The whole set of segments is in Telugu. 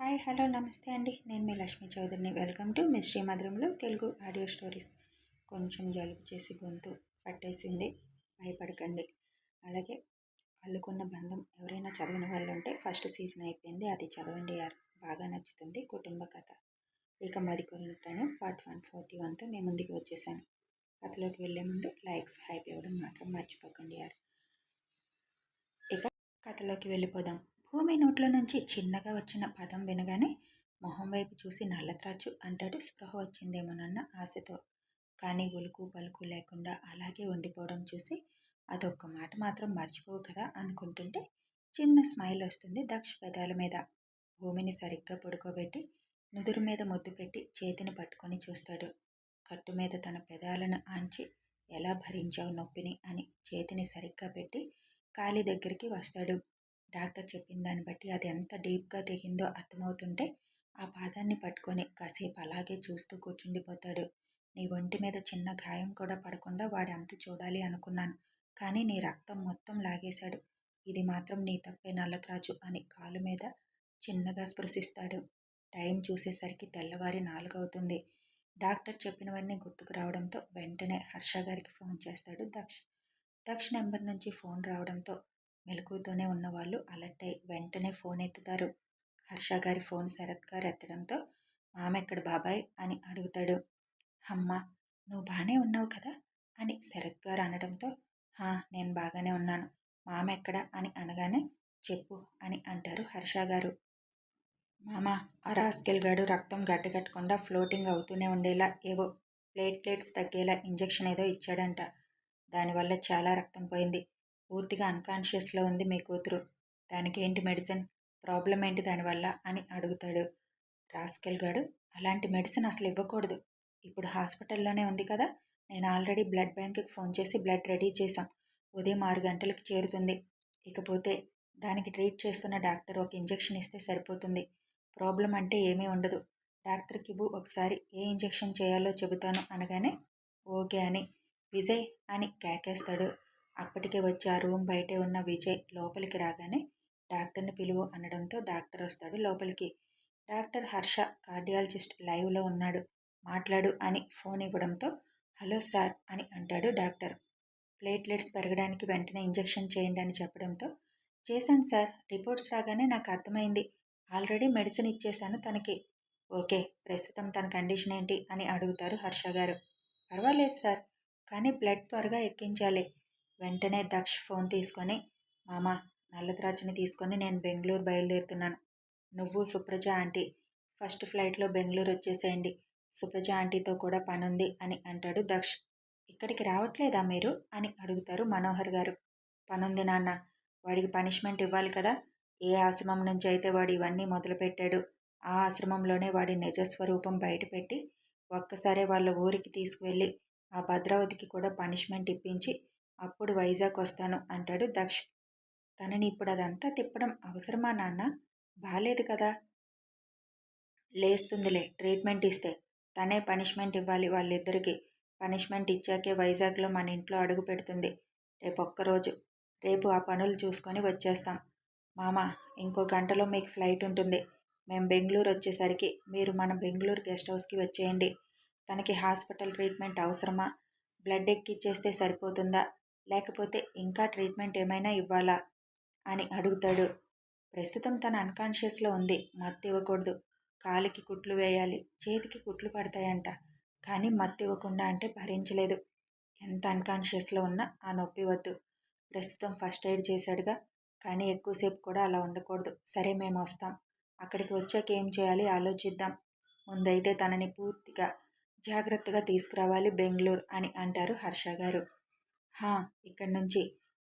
హాయ్ హలో నమస్తే అండి. నేను మీ లక్ష్మీ చౌదరిని. వెల్కమ్ టు మిస్ట్రీ మధురంలో తెలుగు ఆడియో స్టోరీస్. కొంచెం జలుబు చేసి గొంతు పట్టేసింది. భయపడకండి. అలాగే అల్లుకున్న బంధం ఎవరైనా చదివిన వాళ్ళు ఉంటే ఫస్ట్ సీజన్ అయిపోయింది. అది చదవండి యార్. బాగా నచ్చుతుంది. కుటుంబ కథ. ఇక మది కొనుంటాను పార్ట్ వన్ ఫార్టీ వన్తో మేము ముందుకు వచ్చేసాను. కథలోకి వెళ్ళే ముందు లైక్స్ హైప్ ఇవ్వడం మాత్రం మర్చిపోకండి యార్. ఇక కథలోకి వెళ్ళిపోదాం. భూమి నోట్లో నుంచి చిన్నగా వచ్చిన పదం వినగానే మొహం వైపు చూసి నల్లత్రాచు అంటాడు స్పృహ వచ్చిందేమోనన్న ఆశతో. కానీ ఉలుకు పలుకు లేకుండా అలాగే ఉండిపోవడం చూసి అదొక్క మాట మాత్రం మర్చిపోవు కదా అనుకుంటుంటే చిన్న స్మైల్ వస్తుంది దక్ష పెదాల మీద. భూమిని సరిగ్గా పడుకోబెట్టి నుదురు మీద ముద్దు పెట్టి చేతిని పట్టుకొని చూస్తాడు. కట్టు మీద తన పెదాలను ఆంచి ఎలా భరించావు నొప్పిని అని చేతిని సరిగ్గా పెట్టి కాలి దగ్గరికి వస్తాడు. డాక్టర్ చెప్పిన దాన్ని బట్టి అది ఎంత డీప్గా దిగిందో అర్థమవుతుంటే ఆ పాదాన్ని పట్టుకొని కాసేపు అలాగే చూస్తూ కూర్చుండిపోతాడు. నీ ఒంటి మీద చిన్న గాయం కూడా పడకుండా వాడి అంత చూడాలి అనుకున్నాను. కానీ నీ రక్తం మొత్తం లాగేశాడు. ఇది మాత్రం నీ తప్పే నల్లత్రాజు అని కాలు మీద చిన్నగా స్పృశిస్తాడు. టైం చూసేసరికి తెల్లవారి నాలుగవుతుంది. డాక్టర్ చెప్పినవన్నీ గుర్తుకు రావడంతో వెంటనే హర్ష గారికి ఫోన్ చేస్తాడు దక్ష్. దక్ష్ నెంబర్ నుంచి ఫోన్ రావడంతో మెలకువతోనే ఉన్నవాళ్ళు అలర్ట్ అయి వెంటనే ఫోన్ ఎత్తుతారు హర్ష గారి ఫోన్ శరత్ గారు ఎత్తడంతో మామెక్కడ బాబాయ్? అని అడుగుతాడు. అమ్మ నువ్వు బాగానే ఉన్నావు కదా? అని శరత్ గారు అనడంతో హా నేను బాగానే ఉన్నాను. మామ ఎక్కడ అని అనగానే చెప్పు అని అంటారు హర్ష గారు. మామ ఆ రాస్కెల్ గాడు రక్తం గడ్డగట్టకుండా ఫ్లోటింగ్ అవుతూనే ఉండేలా ఏవో ప్లేట్ ప్లేట్స్ తగ్గేలా ఇంజెక్షన్ ఏదో ఇచ్చాడంట. దానివల్ల చాలా రక్తం పోయింది. పూర్తిగా అన్కాన్షియస్లో ఉంది మీ కూతురు. దానికి ఏంటి మెడిసిన్ ప్రాబ్లం ఏంటి దానివల్ల? అని అడుగుతాడు రాస్కెల్ గాడు. అలాంటి మెడిసిన్ అసలు ఇవ్వకూడదు. ఇప్పుడు హాస్పిటల్లోనే ఉంది కదా. నేను ఆల్రెడీ బ్లడ్ బ్యాంక్కి ఫోన్ చేసి బ్లడ్ రెడీ చేశాం. ఉదయం ఆరు గంటలకు చేరుతుంది. ఇకపోతే దానికి ట్రీట్ చేస్తున్న డాక్టర్ ఒక ఇంజెక్షన్ ఇస్తే సరిపోతుంది. ప్రాబ్లం అంటే ఏమీ ఉండదు. డాక్టర్కి ఇవ్వు ఒకసారి ఏ ఇంజెక్షన్ చేయాలో చెబుతాను అనగానే ఓకే అని. విజయ్ అని కేకేస్తాడు. అప్పటికే వచ్చి ఆ రూమ్ బయటే ఉన్న విజయ్ లోపలికి రాగానే డాక్టర్ని పిలువు అనడంతో డాక్టర్ వస్తాడు లోపలికి. డాక్టర్ హర్ష కార్డియాలజిస్ట్ లైవ్లో ఉన్నాడు. మాట్లాడు అని ఫోన్ ఇవ్వడంతో హలో సార్ అని అంటాడు డాక్టర్. ప్లేట్లెట్స్ పెరగడానికి వెంటనే ఇంజెక్షన్ చేయండి అని చెప్పడంతో చేశాను సార్. రిపోర్ట్స్ రాగానే నాకు అర్థమైంది. ఆల్రెడీ మెడిసిన్ ఇచ్చేశాను తనకి. ఓకే ప్రస్తుతం తన కండిషన్ ఏంటి? అని అడుగుతారు హర్ష గారు. పర్వాలేదు సార్. కానీ బ్లడ్ త్వరగా ఎక్కించాలి. వెంటనే దక్ష్ ఫోన్ తీసుకొని మామ నల్లద్రాజుని తీసుకొని నేను బెంగళూరు బయలుదేరుతున్నాను. నువ్వు సుప్రజ ఆంటీ. ఫస్ట్ ఫ్లైట్లో బెంగళూరు వచ్చేసేయండి. సుప్రజ ఆంటీతో కూడా పనుంది అని అంటాడు దక్ష్. ఇక్కడికి రావట్లేదా మీరు? అని అడుగుతారు మనోహర్ గారు. పనుంది నాన్న. వాడికి పనిష్మెంట్ ఇవ్వాలి కదా. ఏ ఆశ్రమం నుంచి అయితే వాడు ఇవన్నీ మొదలుపెట్టాడు ఆ ఆశ్రమంలోనే వాడి నిజస్వరూపం బయటపెట్టి ఒక్కసారే వాళ్ళ ఊరికి తీసుకువెళ్ళి ఆ భద్రావతికి కూడా పనిష్మెంట్ ఇప్పించి అప్పుడు వైజాగ్ వస్తాను అంటాడు దక్ష్. తనని ఇప్పుడు అదంతా తిప్పడం అవసరమా నాన్న? బాలేదు కదా. లేస్తుందిలే ట్రీట్మెంట్ ఇస్తే. తనే పనిష్మెంట్ ఇవ్వాలి వాళ్ళిద్దరికి. పనిష్మెంట్ ఇచ్చాకే వైజాగ్లో మన ఇంట్లో అడుగు పెడుతుంది. రేపు ఒక్కరోజు రేపు ఆ పనులు చూసుకొని వచ్చేస్తాం. మామ ఇంకో గంటలో మీకు ఫ్లైట్ ఉంటుంది. మేము బెంగళూరు వచ్చేసరికి మీరు మన బెంగళూరు గెస్ట్ హౌస్కి వచ్చేయండి. తనకి హాస్పిటల్ ట్రీట్మెంట్ అవసరమా? బ్లడ్ ఎక్కిచ్చేస్తే సరిపోతుందా? లేకపోతే ఇంకా ట్రీట్మెంట్ ఏమైనా ఇవ్వాలా? అని అడుగుతాడు. ప్రస్తుతం తన అన్కాన్షియస్లో ఉంది. మత్తు ఇవ్వకూడదు. కాలికి కుట్లు వేయాలి. చేతికి కుట్లు పడతాయంట. కానీ మత్తు ఇవ్వకుండా అంటే భరించలేదు. ఎంత అన్కాన్షియస్లో ఉన్నా ఆ నొప్పి వద్దు. ప్రస్తుతం ఫస్ట్ ఎయిడ్ చేశాడుగా. కానీ ఎక్కువసేపు కూడా అలా ఉండకూడదు. సరే మేము వస్తాం. అక్కడికి వచ్చాక ఏం చేయాలి? ఆలోచిద్దాం. ముందైతే తనని పూర్తిగా జాగ్రత్తగా తీసుకురావాలి బెంగళూరు అని అంటారు హర్ష గారు. హా ఇక్కడి నుంచి.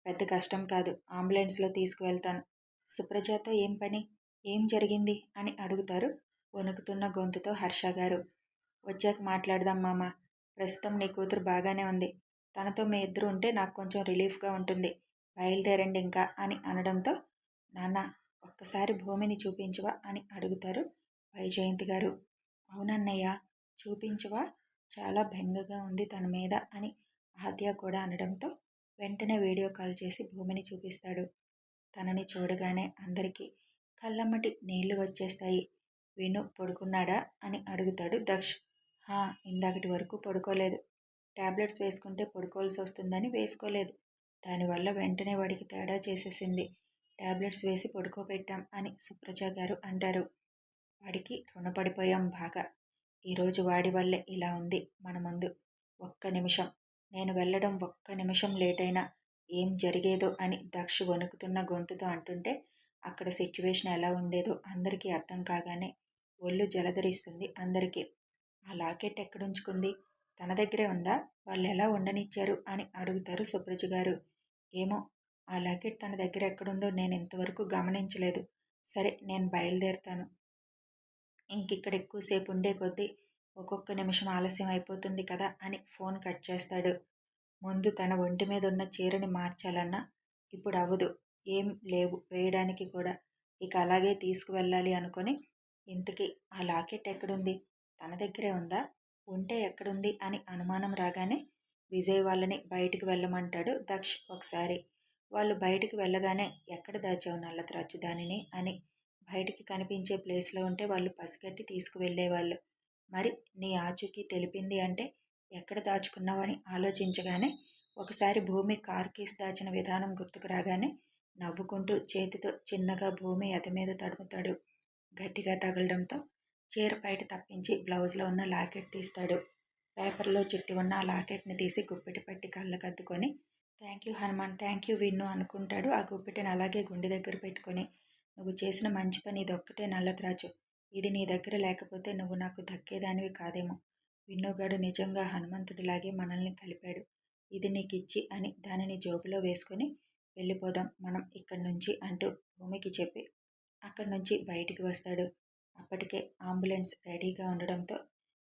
పెద్ద కష్టం కాదు. అంబులెన్స్లో తీసుకువెళ్తాను. సుప్రజతో ఏం పని? ఏం జరిగింది? అని అడుగుతారు వణుకుతున్న గొంతుతో హర్ష గారు. వచ్చాక మాట్లాడదాం మామ. ప్రస్తుతం నీ కూతురు బాగానే ఉంది. తనతో మీ ఇద్దరు ఉంటే నాకు కొంచెం రిలీఫ్గా ఉంటుంది. బయలుదేరండి ఇంకా అని అనడంతో నాన్న ఒక్కసారి భూమిని చూపించవా అని అడుగుతారు వైజయంతి గారు. అవునన్నయ్య చూపించవా? చాలా బెంగగా ఉంది తన మీద అని ఆద్య కూడా అనడంతో వెంటనే వీడియో కాల్ చేసి భూమిని చూపిస్తాడు. తనని చూడగానే అందరికీ కళ్ళమ్మటి నీళ్ళు వచ్చేస్తాయి. విను పడుకున్నాడా? అని అడుగుతాడు దక్ష్. హా ఇందాకటి వరకు పడుకోలేదు. టాబ్లెట్స్ వేసుకుంటే పడుకోవాల్సి వస్తుందని వేసుకోలేదు. దానివల్ల వెంటనే వాడికి తేడా చేసేసింది. టాబ్లెట్స్ వేసి పడుకోబెట్టాం అని సుప్రజ గారు అంటారు. వాడికి రుణపడిపోయాం బాగా. ఈరోజు వాడి వల్లే ఇలా ఉంది. మన ముందు ఒక్క నిమిషం నేను వెళ్ళడం ఒక్క నిమిషం లేట్ ఏం జరిగేదో అని దక్ష వణుకుతున్న గొంతుతో అంటుంటే అక్కడ సిచ్యువేషన్ ఎలా ఉండేదో అందరికీ అర్థం కాగానే ఒళ్ళు జలధరిస్తుంది అందరికీ. ఆ లాకెట్ ఎక్కడుంచుకుంది? తన దగ్గరే ఉందా? వాళ్ళు ఎలా ఉండనిచ్చారు? అని అడుగుతారు సుప్రజ గారు. ఏమో ఆ లాకెట్ తన దగ్గర ఎక్కడుందో నేను ఇంతవరకు గమనించలేదు. సరే నేను బయలుదేరుతాను. ఇంకిక్కడ ఎక్కువసేపు ఉండే కొద్దీ ఒక్కొక్క నిమిషం ఆలస్యం అయిపోతుంది కదా అని ఫోన్ కట్ చేస్తాడు. ముందు తన ఒంటి మీద ఉన్న చీరని మార్చాలన్నా ఇప్పుడు అవ్వదు. ఏం లేవు వేయడానికి కూడా. ఇక అలాగే తీసుకువెళ్ళాలి అనుకొని ఇంతకీ ఆ లాకెట్ ఎక్కడుంది? తన దగ్గరే ఉందా? ఉంటే ఎక్కడుంది? అని అనుమానం రాగానే విజయ్ వాళ్ళని బయటికి వెళ్ళమంటాడు దక్ష్ ఒకసారి. వాళ్ళు బయటికి వెళ్ళగానే ఎక్కడ దాచావు నల్లత్రాచు దానిని అని బయటికి కనిపించే ప్లేస్లో ఉంటే వాళ్ళు పసిగట్టి తీసుకువెళ్ళేవాళ్ళు. మరి నీ ఆచూకీ తెలిపింది అంటే ఎక్కడ దాచుకున్నావని ఆలోచించగానే ఒకసారి భూమి కార్కీస్ దాచిన విధానం గుర్తుకు రాగానే నవ్వుకుంటూ చేతితో చిన్నగా భూమి ఎద మీద తడుముతాడు. గట్టిగా తగలడంతో చీర బయట తప్పించి బ్లౌజ్లో ఉన్న లాకెట్ తీస్తాడు. పేపర్లో చుట్టి ఉన్న ఆ లాకెట్ని తీసి గుప్పెటి పట్టి కళ్ళకద్దుకొని thank you Hanuman thank you విన్ను అనుకుంటాడు ఆ గుప్పెటిని అలాగే గుండె దగ్గర పెట్టుకొని నువ్వు చేసిన మంచి పని ఇది ఒక్కటే నల్లత్రాచు ఇది నీ దగ్గర లేకపోతే నువ్వు నాకు దక్కేదానివి కాదేమో. విన్నుగాడు నిజంగా హనుమంతుడిలాగే మనల్ని కలిపాడు. ఇది నీకు ఇచ్చి అని దానిని జోబులో వేసుకొని వెళ్ళిపోదాం. మనం ఇక్కడి నుంచి అంటూ భూమికి చెప్పి అక్కడి నుంచి బయటికి వస్తాడు. అప్పటికే అంబులెన్స్ రెడీగా ఉండడంతో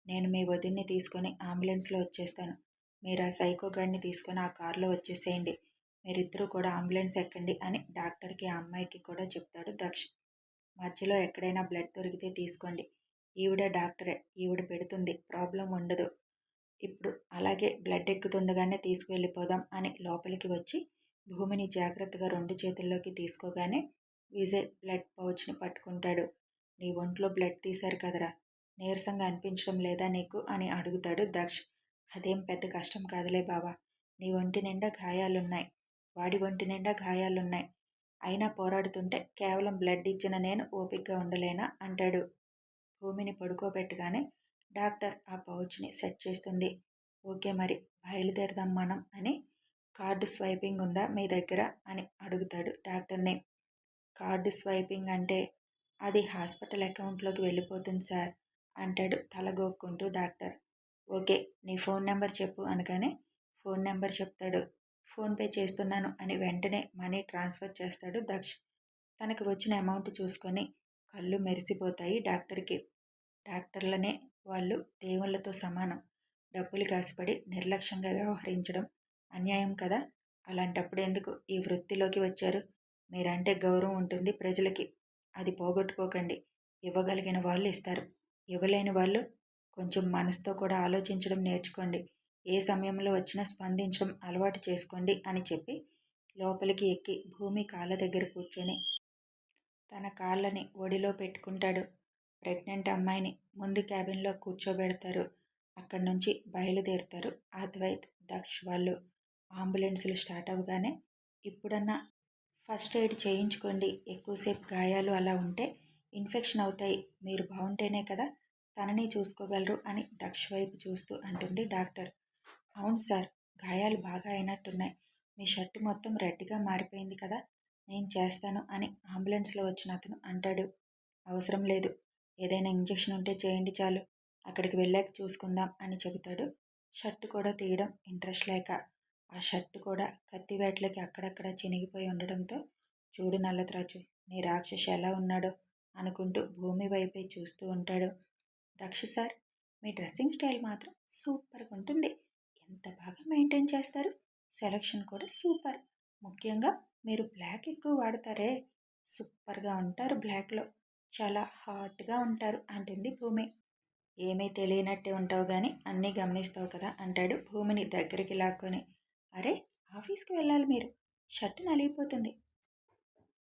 నేను మీ వదిన్ని తీసుకొని అంబులెన్స్లో వచ్చేస్తాను. మీరు ఆ సైకో గాడిని తీసుకొని ఆ కారులో వచ్చేసేయండి. మీరిద్దరూ కూడా అంబులెన్స్ ఎక్కండి అని డాక్టర్కి ఆ అమ్మాయికి కూడా చెప్తాడు దక్ష్. మధ్యలో ఎక్కడైనా బ్లడ్ దొరికితే తీసుకోండి. ఈవిడ డాక్టరే ఈవిడ పెడుతుంది. ప్రాబ్లం ఉండదు. ఇప్పుడు అలాగే బ్లడ్ ఎక్కుతుండగానే తీసుకువెళ్ళిపోదాం అని లోపలికి వచ్చి భూమిని జాగ్రత్తగా రెండు చేతుల్లోకి తీసుకోగానే విజయ్ బ్లడ్ పౌచ్ని పట్టుకుంటాడు. నీ ఒంట్లో బ్లడ్ తీశారు కదరా నీరసంగా అనిపించడం లేదా నీకు? అని అడుగుతాడు దక్ష్. అదేం పెద్ద కష్టం కాదులే బావా నీ ఒంటి నిండా గాయాలున్నాయి. వాడి ఒంటి నిండా గాయాలున్నాయి. అయినా పోరాడుతుంటే కేవలం బ్లడ్ ఇచ్చిన నేను ఓపిక్గా ఉండలేనా? అంటాడు. భూమిని పడుకోబెట్టగానే డాక్టర్ ఆ పౌచ్ని సెట్ చేస్తుంది. ఓకే మరి బయలుదేరదాం మనం అని కార్డు స్వైపింగ్ ఉందా మీ దగ్గర? అని అడుగుతాడు డాక్టర్ని. కార్డు స్వైపింగ్ అంటే అది హాస్పిటల్ అకౌంట్లోకి వెళ్ళిపోతుంది సార్ అంటాడు తలగోక్కుంటూ డాక్టర్. ఓకే నీ ఫోన్ నెంబర్ చెప్పు అనగానే ఫోన్ నెంబర్ చెప్తాడు. ఫోన్పే చేస్తున్నాను అని వెంటనే మనీ ట్రాన్స్ఫర్ చేస్తాడు దక్ష్. తనకు వచ్చిన అమౌంట్ చూసుకొని కళ్ళు మెరిసిపోతాయి డాక్టర్కి. డాక్టర్లనే వాళ్ళు దేవుళ్ళతో సమానం. డబ్బులు కాసిపడి నిర్లక్ష్యంగా వ్యవహరించడం అన్యాయం కదా? అలాంటప్పుడు ఎందుకు ఈ వృత్తిలోకి వచ్చారు? మీరంటే గౌరవం ఉంటుంది ప్రజలకి. అది పోగొట్టుకోకండి. ఇవ్వగలిగిన వాళ్ళు ఇస్తారు. ఇవ్వలేని వాళ్ళు కొంచెం మనసుతో కూడా ఆలోచించడం నేర్చుకోండి. ఏ సమయంలో వచ్చినా స్పందించడం అలవాటు చేసుకోండి అని చెప్పి లోపలికి ఎక్కి భూమి కాళ్ళ దగ్గర కూర్చొని తన కాళ్ళని ఒడిలో పెట్టుకుంటాడు. ప్రెగ్నెంట్ అమ్మాయిని ముందు క్యాబిన్లో కూర్చోబెడతారు. అక్కడి నుంచి బయలుదేరుతారు అద్వైత్ దక్ష్ వాళ్ళు. అంబులెన్సులు స్టార్ట్ అవ్వగానే ఇప్పుడన్నా ఫస్ట్ ఎయిడ్ చేయించుకోండి. ఎక్కువసేపు గాయాలు అలా ఉంటే ఇన్ఫెక్షన్ అవుతాయి. మీరు బాగుంటేనే కదా తనని చూసుకోగలరు అని దక్ష వైపు చూస్తూ అంటుంది డాక్టర్. అవును సార్. గాయాలు బాగా అయినట్టున్నాయి. మీ షర్టు మొత్తం రెడ్గా మారిపోయింది కదా నేను చేస్తాను అని అంబులెన్స్లో వచ్చిన అతను అంటాడు. అవసరం లేదు. ఏదైనా ఇంజెక్షన్ ఉంటే చేయండి చాలు. అక్కడికి వెళ్ళాక చూసుకుందాం అని చెబుతాడు. షర్టు కూడా తీయడం ఇంట్రెస్ట్ లేక ఆ షర్టు కూడా కత్తివేట్లకి అక్కడక్కడ చినిగిపోయి ఉండడంతో చూడు నల్లత్రాజు నీ రాక్షసి ఎలా ఉన్నాడో అనుకుంటూ భూమి వైపే చూస్తూ ఉంటాడు. దక్ష సార్ మీ డ్రెస్సింగ్ స్టైల్ మాత్రం సూపర్గా ఉంటుంది ఎంత బాగా మెయింటైన్ చేస్తారు? సెలక్షన్ కూడా సూపర్. ముఖ్యంగా మీరు బ్లాక్ ఎక్కువ వాడతారే? సూపర్గా ఉంటారు బ్లాక్లో. చాలా హాట్గా ఉంటారు అంటుంది భూమి. ఏమీ తెలియనట్టే ఉంటావు కానీ అన్నీ గమనిస్తావు కదా అంటాడు భూమిని దగ్గరికి లాక్కొని. అరే ఆఫీస్కి వెళ్ళాలి మీరు. షర్ట్ నలిగిపోతుంది.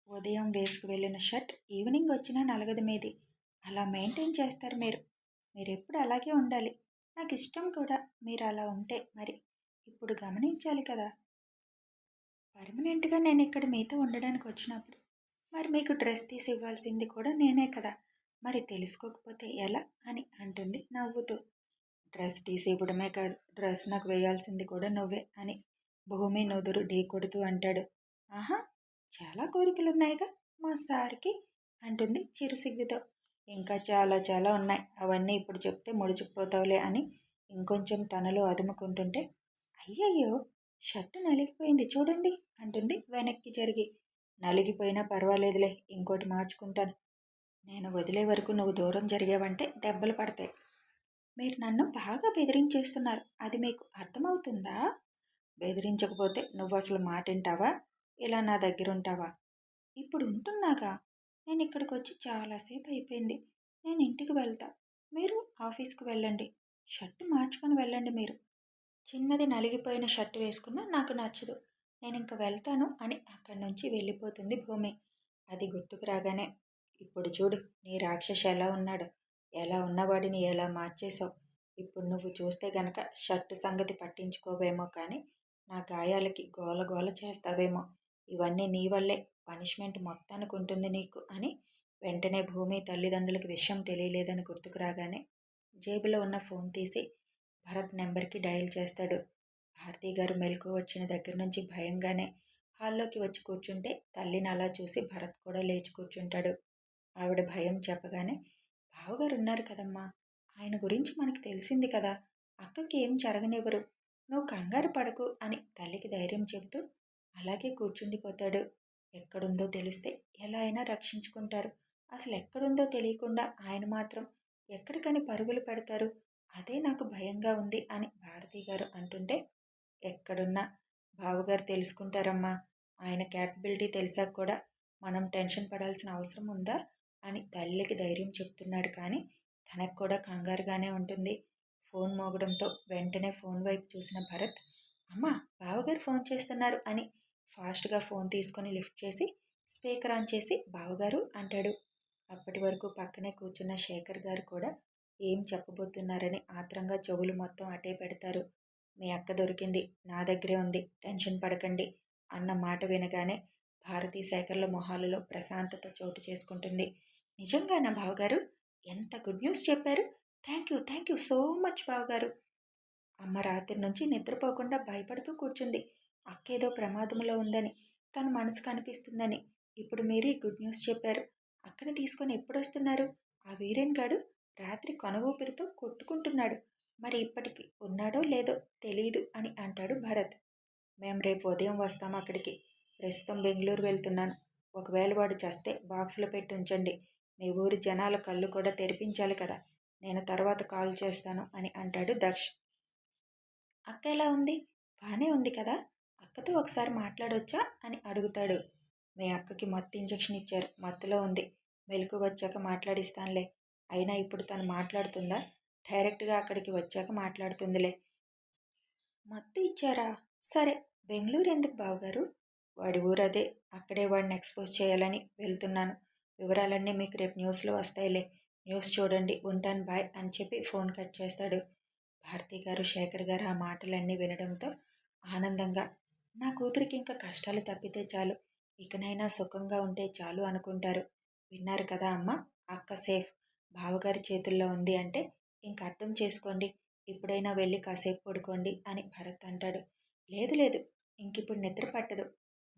ఉదయం వేసుకు వెళ్ళిన షర్ట్ ఈవినింగ్ వచ్చినా నలగదు మీది. అలా మెయింటైన్ చేస్తారు మీరు. మీరు ఎప్పుడు అలాగే ఉండాలి. నాకు ఇష్టం కూడా మీరు అలా ఉంటే మరి ఇప్పుడు గమనించాలి కదా. పర్మనెంట్గా నేను ఇక్కడ మీతో ఉండడానికి వచ్చినప్పుడు మరి మీకు డ్రెస్ తీసి ఇవ్వాల్సింది కూడా నేనే కదా. మరి తెలుసుకోకపోతే ఎలా అని అంటుంది నవ్వుతూ. డ్రెస్ తీసి ఇవ్వడమే కాదు డ్రెస్ నాకు వేయాల్సింది కూడా నువ్వే అని భూమి నుదురు ఢీ కొడుతూ అంటాడు. ఆహా చాలా కోరికలు ఉన్నాయిగా మా సార్కి అంటుంది చిరుసిగ్గుతో. ఇంకా చాలా చాలా ఉన్నాయి. అవన్నీ ఇప్పుడు చెప్తే ముడిచిపోతావులే అని ఇంకొంచెం తనలో అదుముకుంటుంటే అయ్యయ్యో షర్టు నలిగిపోయింది చూడండి అంటుంది వెనక్కి జరిగి. నలిగిపోయినా పర్వాలేదులే ఇంకోటి మార్చుకుంటాను. నేను వదిలే వరకు నువ్వు దూరం జరిగావంటే దెబ్బలు పడతాయి. మీరు నన్ను బాగా బెదిరించేస్తున్నారు. అది మీకు అర్థమవుతుందా? బెదిరించకపోతే నువ్వు అసలు మాటింటావా? ఇలా నా దగ్గర ఉంటావా ఇప్పుడు ఉంటున్నాగా? నేను ఇక్కడికి వచ్చి చాలాసేపు అయిపోయింది నేను ఇంటికి వెళ్తా. మీరు ఆఫీస్కి వెళ్ళండి. షర్టు మార్చుకొని వెళ్ళండి మీరు. చిన్నది నలిగిపోయిన షర్టు వేసుకున్నా నాకు నచ్చదు. నేను ఇంక వెళ్తాను అని అక్కడి నుంచి వెళ్ళిపోతుంది భూమి. అది గుర్తుకు రాగానే ఇప్పుడు చూడు నీ రాక్షసి ఎలా ఉన్నాడు? ఎలా ఉన్నవాడిని ఎలా మార్చేశావు? ఇప్పుడు నువ్వు చూస్తే గనక షర్టు సంగతి పట్టించుకోవేమో కానీ నా గాయాలకి గోల గోల చేస్తావేమో? ఇవన్నీ నీ వల్లే. పనిష్మెంట్ మొత్తానికి ఉంటుంది నీకు అని వెంటనే భూమి తల్లిదండ్రులకి విషయం తెలియలేదని గుర్తుకు రాగానే జేబులో ఉన్న ఫోన్ తీసి భరత్ నెంబర్కి డయల్ చేస్తాడు. భారతి గారు మెలకు వచ్చిన దగ్గర నుంచి భయంగానే హాల్లోకి వచ్చి కూర్చుంటే తల్లిని అలా చూసి భరత్ కూడా లేచి కూర్చుంటాడు. ఆవిడ భయం చెప్పగానే బావగారు ఉన్నారు కదమ్మా ఆయన గురించి మనకు తెలిసింది కదా అక్కకి ఏం జరగనివ్వరు నువ్వు కంగారు పడకు అని తల్లికి ధైర్యం చెబుతూ అలాగే కూర్చుండిపోతాడు. ఎక్కడుందో తెలిస్తే ఎలా అయినా రక్షించుకుంటారు. అసలు ఎక్కడుందో తెలియకుండా ఆయన మాత్రం ఎక్కడికని పరుగులు పెడతారు. అదే నాకు భయంగా ఉంది అని భారతి గారు అంటుంటే ఎక్కడున్నా? బావగారు తెలుసుకుంటారమ్మా. ఆయన క్యాపబిలిటీ తెలిసాక కూడా మనం టెన్షన్ పడాల్సిన అవసరం ఉందా? అని తల్లికి ధైర్యం చెప్తున్నాడు. కానీ తనకు కూడా కంగారుగానే ఉంటుంది. ఫోన్ మోగడంతో వెంటనే ఫోన్ వైపు చూసిన భరత్ అమ్మా బావగారు ఫోన్ చేస్తున్నారు అని ఫాస్ట్గా ఫోన్ తీసుకొని లిఫ్ట్ చేసి స్పీకర్ ఆన్ చేసి బావగారు అంటాడు. అప్పటి వరకు పక్కనే కూర్చున్న శేఖర్ గారు కూడా ఏం చెప్పబోతున్నారని ఆత్రంగా చెవులు మొత్తం అటే పెడతారు. మీ అక్క దొరికింది నా దగ్గరే ఉంది టెన్షన్ పడకండి అన్న మాట వినగానే భారతీ శేఖర్ల మొహాలలో ప్రశాంతత చోటు చేసుకుంటుంది. నిజంగానా బావగారు? ఎంత గుడ్ న్యూస్ చెప్పారు. Thank you thank you so much బావగారు. అమ్మ రాత్రి నుంచి నిద్రపోకుండా భయపడుతూ కూర్చుంది. అక్కేదో ప్రమాదంలో ఉందని తన మనసు కనిపిస్తుందని ఇప్పుడు మీరే గుడ్ న్యూస్ చెప్పారు. అక్కని తీసుకొని ఎప్పుడు వస్తున్నారు ఆ వీరేన్ గాడు రాత్రి కొనగూపిరితో కొట్టుకుంటున్నాడు. మరి ఇప్పటికి ఉన్నాడో లేదో తెలియదు అని అంటాడు భరత్. మేము రేపు ఉదయం వస్తాం అక్కడికి. ప్రస్తుతం బెంగళూరు వెళ్తున్నాను. ఒకవేళ వాడు చస్తే బాక్సులో పెట్టి ఉంచండి. మీ ఊరి జనాల కళ్ళు కూడా తెరిపించాలి కదా. నేను తర్వాత కాల్ చేస్తాను అని అంటాడు దక్ష్. అక్క ఎలా ఉంది? బాగానే ఉంది కదా? అక్కతో ఒకసారి మాట్లాడొచ్చా? అని అడుగుతాడు. మీ అక్కకి మత్తు ఇంజెక్షన్ ఇచ్చారు. మత్తులో ఉంది. మెలకు వచ్చాక మాట్లాడిస్తానులే. అయినా ఇప్పుడు తను మాట్లాడుతుందా? డైరెక్ట్గా అక్కడికి వచ్చాక మాట్లాడుతుందిలే. మత్తు ఇచ్చారా? సరే. బెంగళూరు ఎందుకు బావగారు? వాడి ఊరు అదే. అక్కడే వాడిని ఎక్స్పోజ్ చేయాలని వెళ్తున్నాను. వివరాలన్నీ మీకు రేపు న్యూస్లో వస్తాయిలే. న్యూస్ చూడండి. ఉంటాను. బాయ్ అని చెప్పి ఫోన్ కట్ చేస్తాడు. భారతి గారు శేఖర్ గారు ఆ మాటలన్నీ వినడంతో ఆనందంగా నా కూతురికి ఇంకా కష్టాలు తప్పితే చాలు. ఇకనైనా సుఖంగా ఉంటే చాలు అనుకుంటారు. విన్నారు కదా అమ్మ? అక్క సేఫ్. బావగారి చేతుల్లో ఉంది అంటే ఇంక అర్థం చేసుకోండి. ఇప్పుడైనా వెళ్ళి కాసేపు పడుకోండి అని భరత్ అంటాడు. లేదు లేదు ఇంకిప్పుడు నిద్ర పట్టదు.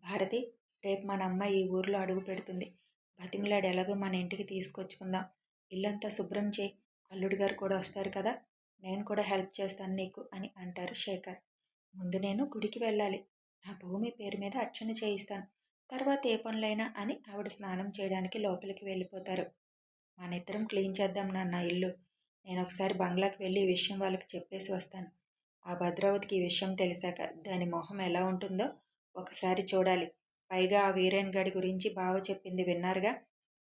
భారతి రేపు మన అమ్మ ఈ ఊర్లో అడుగు పెడుతుంది. బతిమిలాడు ఎలాగో మన ఇంటికి తీసుకొచ్చుకుందాం. ఇల్లంతా శుభ్రం చేయి. అల్లుడు గారు కూడా వస్తారు కదా? నేను కూడా హెల్ప్ చేస్తాను నీకు అని అంటారు శేఖర్. ముందు నేను గుడికి వెళ్ళాలి. నా భూమి పేరు మీద అర్చన చేయిస్తాను. తర్వాత ఏ పనులైనా అని ఆవిడ స్నానం చేయడానికి లోపలికి వెళ్ళిపోతారు. మనిద్దరం క్లీన్ చేద్దాం నాన్న ఇల్లు. నేను ఒకసారి బంగ్లాకి వెళ్ళి ఈ విషయం వాళ్ళకి చెప్పేసి వస్తాను. ఆ భద్రావతికి ఈ విషయం తెలిసాక దాని మొహం ఎలా ఉంటుందో ఒకసారి చూడాలి. పైగా ఆ వీరేన్ గడి గురించి బావ చెప్పింది విన్నారుగా?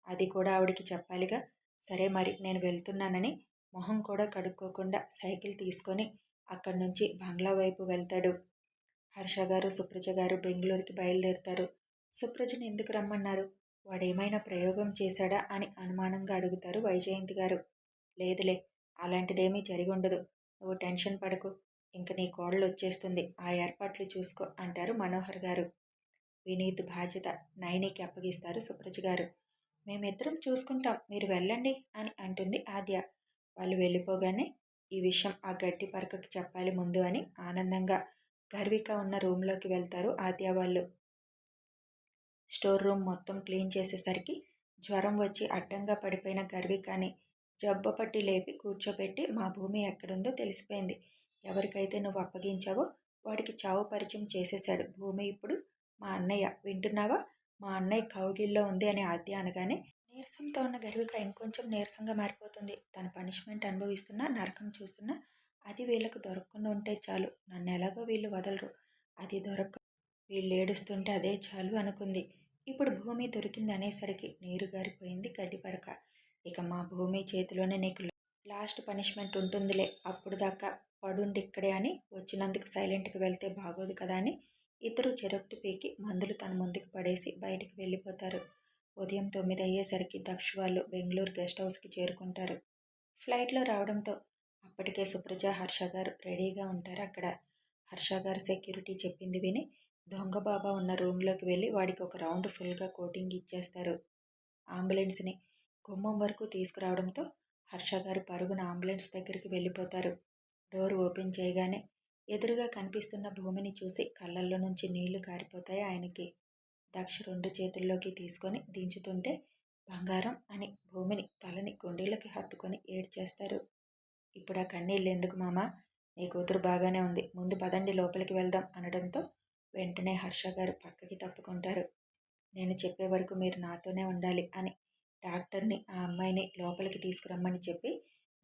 అది కూడా ఆవిడికి చెప్పాలిగా? సరే మరి నేను వెళ్తున్నానని మొహం కూడా కడుక్కోకుండా సైకిల్ తీసుకొని అక్కడి నుంచి బంగ్లా వైపు వెళ్తాడు. హర్ష గారు సుప్రజ గారు బెంగళూరుకి బయలుదేరుతారు. సుప్రజని ఎందుకు రమ్మన్నారు? వాడేమైనా ప్రయోగం చేశాడా అని అనుమానంగా అడుగుతారు వైజయంతి గారు. లేదులే అలాంటిదేమీ జరిగి ఉండదు నువ్వు టెన్షన్ పడకు. ఇంక నీ కోడలు వచ్చేస్తుంది. ఆ ఏర్పాట్లు చూసుకో అంటారు మనోహర్ గారు. వినీత్ బాధ్యత నైనికి అప్పగిస్తారు సుప్రజ గారు. మేమిద్దరం చూసుకుంటాం. మీరు వెళ్ళండి అని అంటుంది ఆద్య. వాళ్ళు వెళ్ళిపోగానే ఈ విషయం ఆ గడ్డి పరకకి చెప్పాలి ముందు అని ఆనందంగా గర్విక ఉన్న రూమ్లోకి వెళ్తారు ఆద్య వాళ్ళు. స్టోర్ రూమ్ మొత్తం క్లీన్ చేసేసరికి జ్వరం వచ్చి అడ్డంగా పడిపోయిన గర్వికాని జబ్బ పట్టి లేపి కూర్చోబెట్టి మా భూమి ఎక్కడుందో తెలిసిపోయింది. ఎవరికైతే నువ్వు అప్పగించావో వాడికి చావు పరిచయం చేసేశాడు. భూమి ఇప్పుడు మా అన్నయ్య. వింటున్నావా? మా అన్నయ్య కౌగిల్లో ఉంది అని ఆద్య అనగానే నీరసంతో ఉన్న గర్విక ఇంకొంచెం నీరసంగా మారిపోతుంది. తన పనిష్మెంట్ అనుభవిస్తున్నా నరకం చూస్తున్నా అది వీళ్ళకు దొరకకుండా ఉంటే చాలు. నన్ను ఎలాగో వీళ్ళు వదలరు. అది దొరక వీళ్ళు ఏడుస్తుంటే అదే చాలు అనుకుంది. ఇప్పుడు భూమి దొరికింది అనేసరికి నీరు గారిపోయింది గడ్డిపరక. ఇక మా భూమి చేతిలోనే నీకు లాస్ట్ పనిష్మెంట్ ఉంటుందిలే. అప్పుడు దాకా పడుండి ఇక్కడే అని వచ్చినందుకు సైలెంట్కి వెళ్తే బాగోదు కదా అని ఇద్దరు చెరొకటి పీకి మందులు తన ముందుకు పడేసి బయటికి వెళ్ళిపోతారు. ఉదయం తొమ్మిది అయ్యేసరికి దక్ష వాళ్ళు బెంగళూరు గెస్ట్ హౌస్కి చేరుకుంటారు. ఫ్లైట్లో రావడంతో అప్పటికే సుప్రజ హర్ష గారు రెడీగా ఉంటారు. అక్కడ హర్ష గారు సెక్యూరిటీ చెప్పింది విని దొంగ బాబా ఉన్న రూమ్లోకి వెళ్ళి వాడికి ఒక రౌండ్ ఫుల్గా కోటింగ్ ఇచ్చేస్తారు. అంబులెన్స్ని గుమ్మం వరకు తీసుకురావడంతో హర్ష గారు పరుగున అంబులెన్స్ దగ్గరికి వెళ్ళిపోతారు. డోర్ ఓపెన్ చేయగానే ఎదురుగా కనిపిస్తున్న భూమిని చూసి కళ్ళల్లో నుంచి నీళ్ళు కారిపోతాయి ఆయనకి. దక్ష రెండు చేతుల్లోకి తీసుకొని దించుతుంటే బంగారం అని భూమిని తలని గుండెలకి హత్తుకొని ఏడ్చేస్తారు. ఇప్పుడు ఆ కన్నీళ్ళు ఎందుకు మామ? నీ కూతురు బాగానే ఉంది. ముందు పదండి లోపలికి వెళ్దాం అనడంతో వెంటనే హర్ష గారు పక్కకి తప్పుకుంటారు. నేను చెప్పే వరకు మీరు నాతోనే ఉండాలి అని డాక్టర్ని ఆ అమ్మాయిని లోపలికి తీసుకురమ్మని చెప్పి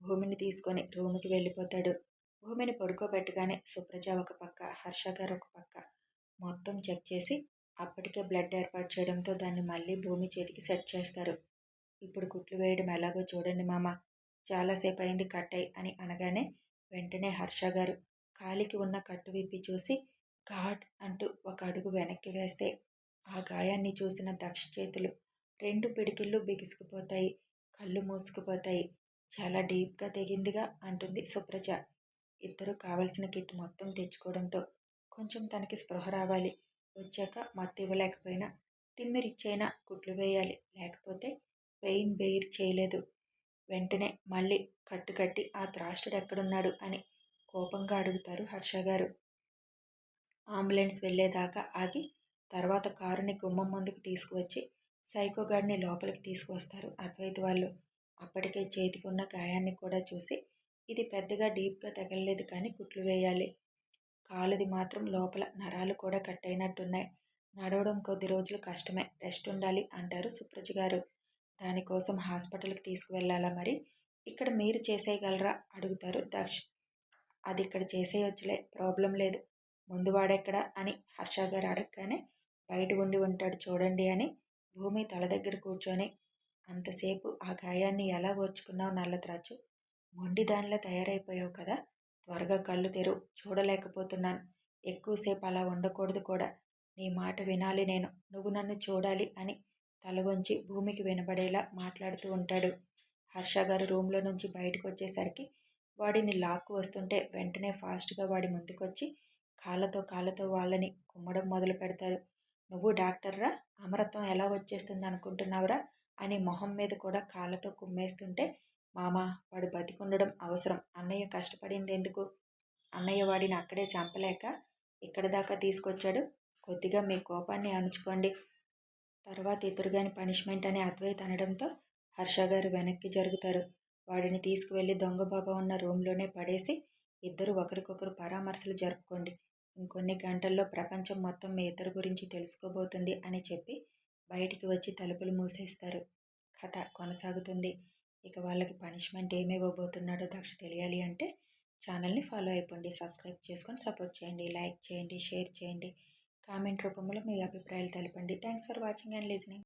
భూమిని తీసుకొని రూమ్కి వెళ్ళిపోతాడు. భూమిని పడుకోబెట్టగానే సుప్రజ ఒక పక్క హర్ష గారు ఒక పక్క మొత్తం చెక్ చేసి అప్పటికే బ్లడ్ ఏర్పాటు చేయడంతో దాన్ని మళ్ళీ భూమి చేతికి సెట్ చేస్తారు. ఇప్పుడు కుట్లు వేయడం ఎలాగో చూడండి మామ. చాలాసేపు అయింది కట్టయి అని అనగానే వెంటనే హర్ష గారు కాలికి ఉన్న కట్టు విప్పి చూసి ఘాట్ అంటూ ఒక అడుగు వెనక్కి వేస్తే ఆ గాయాన్ని చూసిన దక్ష చేతులు రెండు పిడికిళ్ళు బిగుసుకుపోతాయి కళ్ళు మూసుకుపోతాయి. చాలా డీప్గా తెగిందిగా అంటుంది సుప్రజ. ఇద్దరు కావలసిన కిట్ మొత్తం తెచ్చుకోవడంతో కొంచెం తనకి స్పృహ రావాలి. వచ్చాక మత్తు ఇవ్వలేకపోయినా తిమ్మిరిచ్చైనా కుట్లు వేయాలి. లేకపోతే పెయిన్ బెయిర్ చేయలేదు. వెంటనే మళ్ళీ కట్టుకట్టి ఆ త్రాష్టుడు ఎక్కడున్నాడు? అని కోపంగా అడుగుతారు హర్ష గారు. అంబులెన్స్ వెళ్ళేదాకా ఆగి తర్వాత కారుని గుమ్మం ముందుకు తీసుకువచ్చి సైకోగాడిని లోపలికి తీసుకువస్తారు అద్వైత్ వాళ్ళు. అప్పటికే చేతికి ఉన్న గాయాన్ని కూడా చూసి ఇది పెద్దగా డీప్గా తగలలేదు కానీ కుట్లు వేయాలి. కాలుది మాత్రం లోపల నరాలు కూడా కట్ అయినట్టున్నాయి నడవడం కొద్ది రోజులు కష్టమే. రెస్ట్ ఉండాలి అంటారు సుప్రజ గారు. దానికోసం హాస్పిటల్కి తీసుకువెళ్ళాలా మరి? ఇక్కడ మీరు చేసేయగలరా? అడుగుతారు దక్ష్ అది ఇక్కడ చేసేయొచ్చులే ప్రాబ్లం లేదు. ముందు వాడెక్కడా? అని హర్ష గారు అడగగానే బయట ఉండి ఉంటాడు చూడండి అని భూమి తల దగ్గర కూర్చొని. అంతసేపు ఆ గాయాన్ని ఎలా ఓర్చుకున్నావు నల్లత్రాచు మొండి దానిలో తయారైపోయావు కదా? త్వరగా కళ్ళు తెరు చూడలేకపోతున్నాను. ఎక్కువసేపు అలా ఉండకూడదు కూడా. నీ మాట వినాలి నేను. నువ్వు నన్ను చూడాలి అని తల వంచి భూమికి వినబడేలా మాట్లాడుతూ ఉంటాడు. హర్ష గారు రూమ్లో నుంచి బయటకు వచ్చేసరికి వాడిని లాక్కు వస్తుంటే వెంటనే ఫాస్ట్గా వాడి ముందుకొచ్చి కాళ్ళతో కాళ్ళతో వాళ్ళని కుమ్మడం మొదలు పెడతారు. నువ్వు డాక్టర్రా అమరత్వం ఎలా వచ్చేస్తుంది అనుకుంటున్నావురా? అని మొహం మీద కూడా కాళ్ళతో కుమ్మేస్తుంటే మామ వాడు బతికుండడం అవసరం. అన్నయ్య కష్టపడింది ఎందుకు అన్నయ్య వాడిని అక్కడే చంపలేక ఇక్కడ దాకా తీసుకొచ్చాడు. కొద్దిగా మీ కోపాన్ని అణుచుకోండి. తర్వాత ఎదురుగాని పనిష్మెంట్ అని అద్వైత్ అనడంతో హర్ష గారు వెనక్కి జరుగుతారు. వాడిని తీసుకువెళ్ళి దొంగ బాబా ఉన్న రూమ్లోనే పడేసి ఇద్దరు ఒకరికొకరు పరామర్శలు జరుపుకోండి. ఇంకొన్ని గంటల్లో ప్రపంచం మొత్తం మీ ఇద్దరు గురించి తెలుసుకోబోతుంది అని చెప్పి బయటికి వచ్చి తలుపులు మూసేస్తారు. కథ కొనసాగుతుంది. ఇక వాళ్ళకి పనిష్మెంట్ ఏమివ్వబోతున్నాడో దక్ష తెలియాలి అంటే ఛానల్ని ఫాలో అయిపోండి సబ్స్క్రైబ్ చేసుకొని సపోర్ట్ చేయండి లైక్ చేయండి షేర్ చేయండి. కామెంట్ రూపంలో మీ అభిప్రాయాలు తెలపండి. Thanks for watching and listening